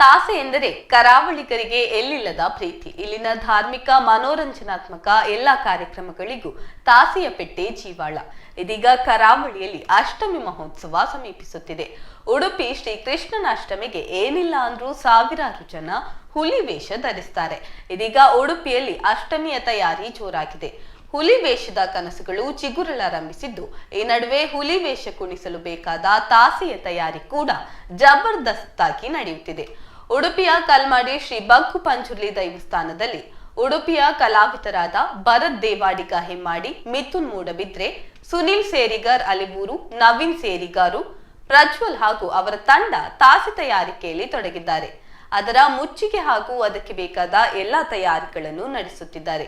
ತಾಸೆ ಎಂದರೆ ಕರಾವಳಿಗರಿಗೆ ಎಲ್ಲಿಲ್ಲದ ಪ್ರೀತಿ. ಇಲ್ಲಿನ ಧಾರ್ಮಿಕ, ಮನೋರಂಜನಾತ್ಮಕ ಎಲ್ಲ ಕಾರ್ಯಕ್ರಮಗಳಿಗೂ ತಾಸೆಯ ಪೆಟ್ಟೆ ಜೀವಾಳ. ಇದೀಗ ಕರಾವಳಿಯಲ್ಲಿ ಅಷ್ಟಮಿ ಮಹೋತ್ಸವ ಸಮೀಪಿಸುತ್ತಿದೆ. ಉಡುಪಿ ಶ್ರೀ ಕೃಷ್ಣನ ಅಷ್ಟಮಿಗೆ ಏನಿಲ್ಲ ಅಂದ್ರೂ ಸಾವಿರಾರು ಜನ ಹುಲಿ ವೇಷ ಧರಿಸ್ತಾರೆ. ಇದೀಗ ಉಡುಪಿಯಲ್ಲಿ ಅಷ್ಟಮಿಯ ತಯಾರಿ ಜೋರಾಗಿದೆ. ಹುಲಿ ವೇಷದ ಕನಸುಗಳು ಚಿಗುರಲಾರಂಭಿಸಿದ್ದು ಈ ನಡುವೆ ಹುಲಿ ವೇಷ ಕುಣಿಸಲು ಬೇಕಾದ ತಾಸೆಯ ತಯಾರಿ ಕೂಡ ಜಬರ್ದಸ್ತಾಗಿ ನಡೆಯುತ್ತಿದೆ. ಉಡುಪಿಯ ಕಲ್ಮಾಡಿ ಶ್ರೀ ಬಗ್ಗು ಪಂಚುರ್ಲಿ ದೈವಸ್ಥಾನದಲ್ಲಿ ಉಡುಪಿಯ ಕಲಾವಿದರಾದ ಭರತ್ ದೇವಾಡಿಗ ಹೆಮ್ಮಾಡಿ, ಮಿಥುನ್ ಮೂಡಬಿದ್ರೆ, ಸುನಿಲ್ ಸೇರಿಗಾರ್ ಅಲಿಬೂರು, ನವೀನ್ ಸೇರಿಗಾರು, ಪ್ರಜ್ವಲ್ ಹಾಗೂ ಅವರ ತಂಡ ತಾಸಿ ತಯಾರಿಕೆಯಲ್ಲಿ ತೊಡಗಿದ್ದಾರೆ. ಅದರ ಮುಚ್ಚಿಗೆ ಹಾಗೂ ಅದಕ್ಕೆ ಬೇಕಾದ ಎಲ್ಲಾ ತಯಾರಿಗಳನ್ನು ನಡೆಸುತ್ತಿದ್ದಾರೆ.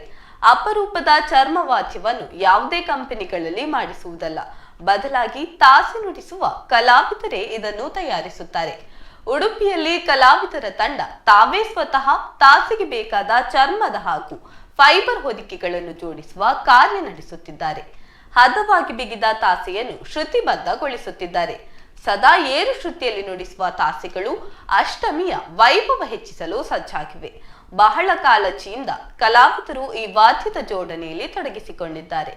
ಅಪರೂಪದ ಚರ್ಮ ವಾದ್ಯವನ್ನು ಯಾವುದೇ ಕಂಪನಿಗಳಲ್ಲಿ ಮಾಡಿಸುವುದಲ್ಲ. ಬದಲಾಗಿ ತಾಸಿ ನುಡಿಸುವ ಕಲಾವಿದರೇ ಇದನ್ನು ತಯಾರಿಸುತ್ತಾರೆ. ಉಡುಪಿಯಲ್ಲಿ ಕಲಾವಿದರ ತಂಡ ತಾವೇ ಸ್ವತಃ ತಾಸಿಗೆ ಬೇಕಾದ ಚರ್ಮದ ಹಾಗೂ ಫೈಬರ್ ಹೊದಿಕೆಗಳನ್ನು ಜೋಡಿಸುವ ಕಾರ್ಯ ನಡೆಸುತ್ತಿದ್ದಾರೆ. ಹದವಾಗಿ ಬಿಗಿದ ತಾಸೆಯನ್ನು ಶ್ರುತಿಬದ್ಧಗೊಳಿಸುತ್ತಿದ್ದಾರೆ. ಸದಾ ಏರು ಶ್ರುತಿಯಲ್ಲಿ ನುಡಿಸುವ ತಾಸೆಗಳು ಅಷ್ಟಮಿಯ ವೈಭವ ಹೆಚ್ಚಿಸಲು ಸಜ್ಜಾಗಿವೆ. ಬಹಳ ಕಾಲಚಿಯಿಂದ ಕಲಾವಿದರು ಈ ವಾದ್ಯದ ಜೋಡಣೆಯಲ್ಲಿ ತೊಡಗಿಸಿಕೊಂಡಿದ್ದಾರೆ.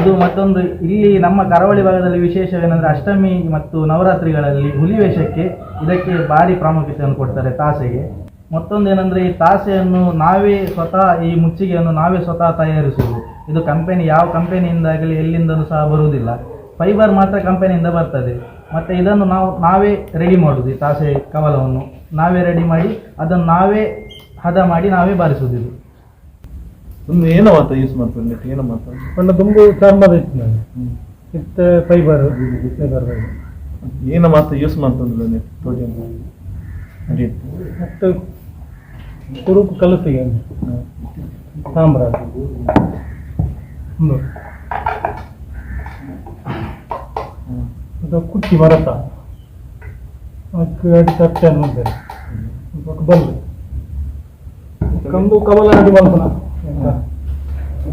ಇದು ಮತ್ತೊಂದು ಇಲ್ಲಿ ನಮ್ಮ ಕರಾವಳಿ ಭಾಗದಲ್ಲಿ ವಿಶೇಷವೇನೆಂದ್ರೆ ಅಷ್ಟಮಿ ಮತ್ತು ನವರಾತ್ರಿಗಳಲ್ಲಿ ಹುಲಿ ವೇಷಕ್ಕೆ ಇದಕ್ಕೆ ಭಾರಿ ಪ್ರಾಮುಖ್ಯತೆಯನ್ನು ಕೊಡ್ತಾರೆ ತಾಸೆಗೆ. ಮತ್ತೊಂದು ಏನಂದ್ರೆ ಈ ತಾಸೆಯನ್ನು ನಾವೇ ಸ್ವತಃ, ಈ ಮುಚ್ಚಿಗೆಯನ್ನು ನಾವೇ ಸ್ವತಃ ತಯಾರಿಸುವುದು. ಇದು ಕಂಪನಿ, ಯಾವ ಕಂಪೆನಿಯಿಂದಾಗಲಿ ಎಲ್ಲಿಂದಲೂ ಸಹ ಬರುವುದಿಲ್ಲ. ಫೈಬರ್ ಮಾತ್ರ ಕಂಪೆನಿಯಿಂದ ಬರ್ತದೆ. ಮತ್ತೆ ಇದನ್ನು ನಾವು, ನಾವೇ ರೆಡಿ ಮಾಡುದು ಈ ತಾಸೆ ಕವಲವನ್ನು. ನಾವೇ ರೆಡಿ ಮಾಡಿ, ಅದನ್ನು ನಾವೇ ಹದ ಮಾಡಿ ನಾವೇ ಬಾರಿಸುವುದು ಒಂದು ಏನೋ ಮಾತ ಯೂಸ್ ಮಾಡ್ತಾರೆ ನೆಟ್ ಏನೋ ಮಾತ್ರ. ಬಣ್ಣ ತುಂಬು ಚರ್ಮದ ಇತ್ತು ನಾನು. ಇತ್ತ ಫೈಬರ್ ಫೈಬರ್ ಏನೋ ಮಾತ್ರ ಯೂಸ್ ಮಾಡ್ತಂದ್ರೆ ನೆಟ್ ತೋಟಿ ಮತ್ತು ಕುರುಕು ಕಲಸಿಗೆ ಸಾಂಬ್ರ ಒಂದು ಅದು ಕುಟ್ಟಿ ಮರತ. ಅದಕ್ಕೆ ಅಡಿ ತಟ್ಟೆ ಅನ್ನೋದು ಬಲ್ಲು ಕಂದು ಕಮಲ ಅಡಿ ಬಲ್ಪನ